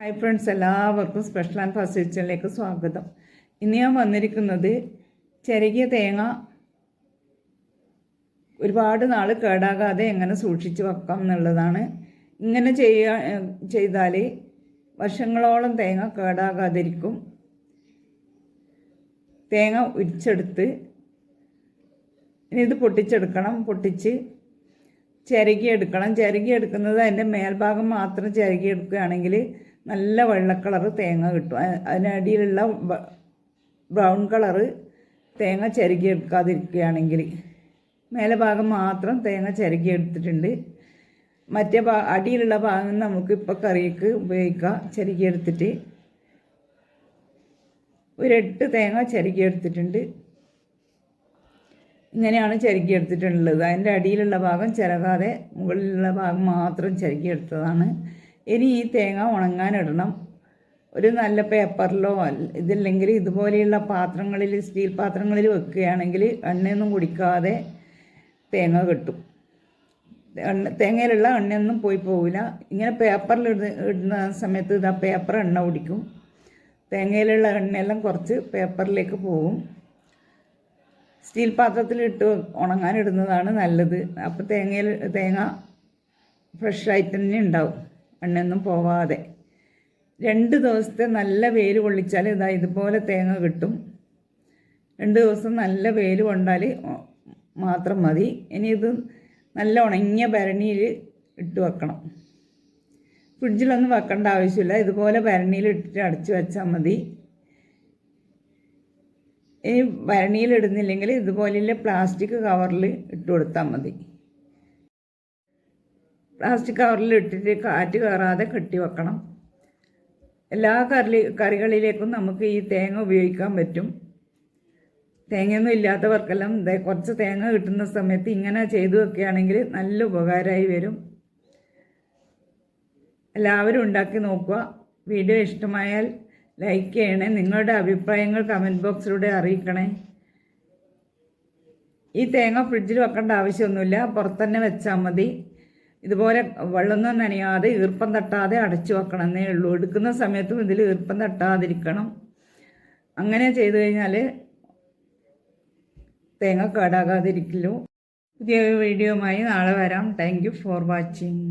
Hi friends എല്ലാവർക്കും special and first കിച്ചണിലേക്ക് സ്വാഗതം. ഇന്ന് ഞാൻ വന്നിരിക്കുന്നത് ചിരകിയ തേങ്ങ ഒരുപാട് നാൾ കേടാകാതെ എങ്ങനെ സൂക്ഷിച്ച് വെക്കാം എന്നുള്ളതാണ്. ഇങ്ങനെ ചെയ്യാ ചെയ്താൽ വർഷങ്ങളോളം തേങ്ങ കേടാകാതിരിക്കും. തേങ്ങ ഉരിച്ചെടുത്ത് ഇനി ഇത് പൊട്ടിച്ചെടുക്കണം. പൊട്ടിച്ച് ചിരകിയെടുക്കണം ചിരകിയെടുക്കുന്നത് അതിന്റെ മേൽഭാഗം മാത്രം ചിരകി എടുക്കുകയാണെങ്കിൽ നല്ല വെള്ള കളറ് തേങ്ങ കിട്ടും. അതിനടിയിലുള്ള ബ്രൗൺ കളറ് തേങ്ങ ചിരകി എടുക്കാതിരിക്കുകയാണെങ്കിൽ മേലെ ഭാഗം മാത്രം തേങ്ങ ചിരകി എടുത്തിട്ടുണ്ട് മറ്റേ ഭാ അടിയിലുള്ള ഭാഗം നമുക്ക് ഇപ്പോൾ കറിക്ക് ഉപയോഗിക്കാം. ചിരകി എടുത്തിട്ട് ഒരു എട്ട് തേങ്ങ ചിരകി എടുത്തിട്ടുണ്ട് ഇങ്ങനെയാണ് ചിരക്കി എടുത്തിട്ടുള്ളത് അതിന്റെ അടിയിലുള്ള ഭാഗം ചിരകാതെ മുകളിലുള്ള ഭാഗം മാത്രം ചിരക്കി എടുത്തതാണ് ഇനി ഈ തേങ്ങ ഉണങ്ങാനിടണം ഒരു നല്ല പേപ്പറിലോ ഇതില്ലെങ്കിൽ ഇതുപോലെയുള്ള പാത്രങ്ങളിൽ സ്റ്റീൽ പാത്രങ്ങളിൽ വെക്കുകയാണെങ്കിൽ എണ്ണയൊന്നും കുടിക്കാതെ തേങ്ങ കിട്ടും. എണ്ണ തേങ്ങയിലുള്ള എണ്ണയൊന്നും പോയി പോവില്ല. ഇങ്ങനെ പേപ്പറിൽ ഇടുന്ന സമയത്ത് ഇതാ പേപ്പർ എണ്ണ കുടിക്കും. തേങ്ങയിലുള്ള എണ്ണയെല്ലാം കുറച്ച് പേപ്പറിലേക്ക് പോകും. സ്റ്റീൽ പാത്രത്തിലിട്ട് ഉണങ്ങാനിടുന്നതാണ് നല്ലത്. അപ്പോൾ തേങ്ങയിൽ തേങ്ങ ഫ്രഷ് ആയിട്ട് തന്നെ ഉണ്ടാവും. എണ്ണയൊന്നും പോവാതെ. രണ്ട് ദിവസത്തെ നല്ല വെയിൽ കൊള്ളിച്ചാൽ ഇതാ ഇതുപോലെ തേങ്ങ കിട്ടും. രണ്ട് ദിവസം നല്ല വെയിൽ കൊണ്ടാൽ മാത്രം മതി. ഇനി ഇത് നല്ല ഉണങ്ങിയ ഭരണിയിൽ ഇട്ട് വെക്കണം. ഫ്രിഡ്ജിലൊന്നും വെക്കേണ്ട ആവശ്യമില്ല. ഇതുപോലെ ഭരണിയിൽ ഇട്ടിട്ട് അടച്ചു വെച്ചാൽ മതി. ഇനി ഭരണിയിൽ ഇടുന്നില്ലെങ്കിൽ ഇതുപോലെയുള്ള പ്ലാസ്റ്റിക് കവറിൽ ഇട്ട് കൊടുത്താൽ മതി. പ്ലാസ്റ്റിക് കവറിൽ ഇട്ടിട്ട് കാറ്റ് കയറാതെ കെട്ടി വെക്കണം. എല്ലാ കറി കറികളിലേക്കും നമുക്ക് ഈ തേങ്ങ ഉപയോഗിക്കാൻ പറ്റും. തേങ്ങയൊന്നും ഇല്ലാത്തവർക്കെല്ലാം കുറച്ച് തേങ്ങ കിട്ടുന്ന സമയത്ത് ഇങ്ങനെ ചെയ്തു വെക്കുകയാണെങ്കിൽ നല്ല ഉപകാരമായി വരും. എല്ലാവരും ഉണ്ടാക്കി നോക്കുക. വീഡിയോ ഇഷ്ടമായാൽ ലൈക്ക് ചെയ്യണേ. നിങ്ങളുടെ അഭിപ്രായങ്ങൾ കമന്റ് ബോക്സിലൂടെ അറിയിക്കണേ. ഈ തേങ്ങ ഫ്രിഡ്ജിൽ വെക്കേണ്ട ആവശ്യമൊന്നുമില്ല. പുറത്തന്നെ വെച്ചാൽ മതി. ഇതുപോലെ വെള്ളമൊന്നും നനയാതെ ഈർപ്പം തട്ടാതെ അടച്ചു വെക്കണം എന്നേ ഉള്ളൂ. എടുക്കുന്ന സമയത്തും ഇതിൽ ഈർപ്പം തട്ടാതിരിക്കണം. അങ്ങനെ ചെയ്തു കഴിഞ്ഞാൽ തേങ്ങ കേടാകാതിരിക്കലോ. പുതിയ വീഡിയോയുമായി നാളെ വരാം. Thank for watching